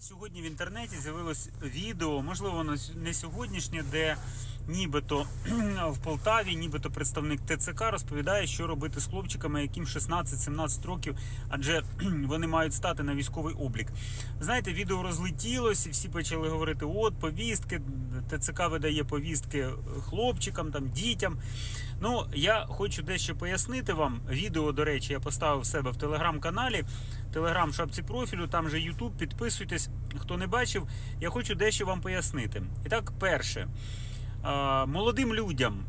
Сьогодні в інтернеті з'явилось відео, можливо, не сьогоднішнє, де нібито в Полтаві, нібито представник ТЦК розповідає, що робити з хлопчиками, яким 16-17 років, адже вони мають стати на військовий облік. Знаєте, відео розлетілось, і всі почали говорити: от повістки, ТЦК видає повістки хлопчикам, там дітям. Ну, я хочу дещо пояснити вам. Відео, до речі, я поставив себе в телеграм-каналі, телеграм шапці профілю, там же Ютуб. Підписуйтесь. Хто не бачив, я хочу дещо вам пояснити. І так, перше. Молодим людям,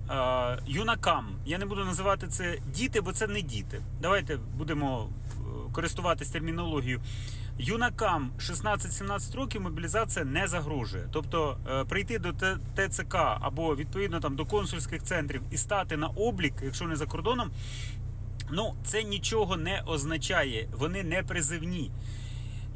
юнакам, я не буду називати це діти, бо це не діти. Давайте будемо е, користуватись термінологією. Юнакам 16-17 років мобілізація не загрожує. Тобто е, прийти до ТЦК або відповідно там до консульських центрів і стати на облік, якщо не за кордоном, ну це нічого не означає. Вони не призивні.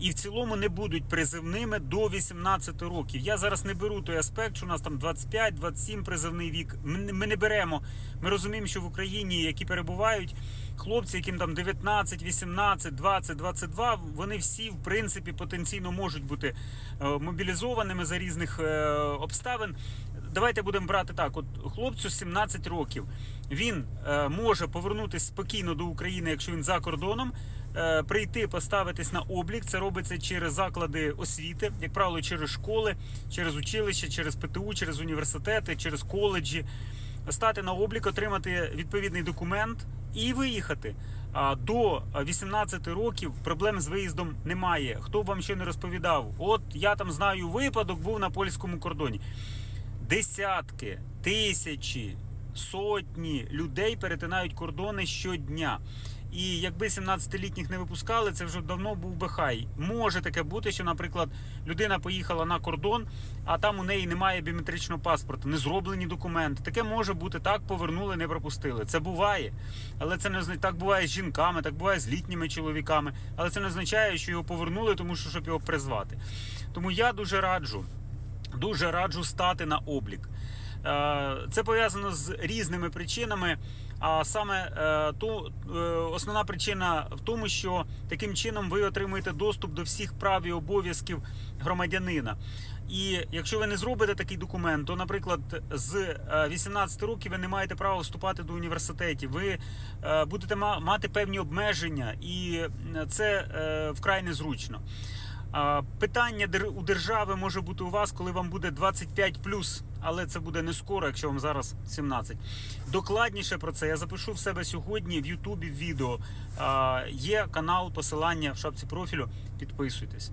І в цілому не будуть призивними до 18 років. Я зараз не беру той аспект, що у нас там 25-27 призивний вік. Ми, не- беремо. Ми розуміємо, що в Україні, які перебувають, хлопці, яким там 19, 18, 20, 22, вони всі в принципі потенційно можуть бути е, мобілізованими за різних е, обставин. Давайте будемо брати так: от хлопцю 17 років. Він е, може повернутися спокійно до України, якщо він за кордоном. Прийти, поставитись на облік. Це робиться через заклади освіти, як правило, через школи, через училища, через ПТУ, через університети, через коледжі. Стати на облік, отримати відповідний документ і виїхати. До 18 років проблем з виїздом немає. Хто б вам ще не розповідав? От я там знаю випадок, був на польському кордоні десятки, тисячі, сотні людей перетинають кордони щодня. І якби 17-літніх не випускали, це вже давно був би хай. Може таке бути, що, наприклад, людина поїхала на кордон, а там у неї немає біометричного паспорта, не зроблені документи. Таке може бути так, повернули, не пропустили. Це буває. Але це не означає, так буває з жінками, так буває з літніми чоловіками. Але це не означає, що його повернули, тому що щоб його призвати. Тому я дуже раджу дуже раджу стати на облік. Е, Це пов'язано з різними причинами. А саме е, ту, е, основна причина в тому, що таким чином ви отримуєте доступ до всіх прав і обов'язків громадянина. І якщо ви не зробите такий документ, то, наприклад, з е, 18 років ви не маєте права вступати до університетів. Ви будете мати певні обмеження, і це вкрай незручно. Питання у держави може бути у вас, коли вам буде 25 але це буде не скоро, якщо вам зараз 17. Докладніше про це я запишу в себе сьогодні в Ютубі відео. Є канал, посилання в шапці профілю. Підписуйтесь.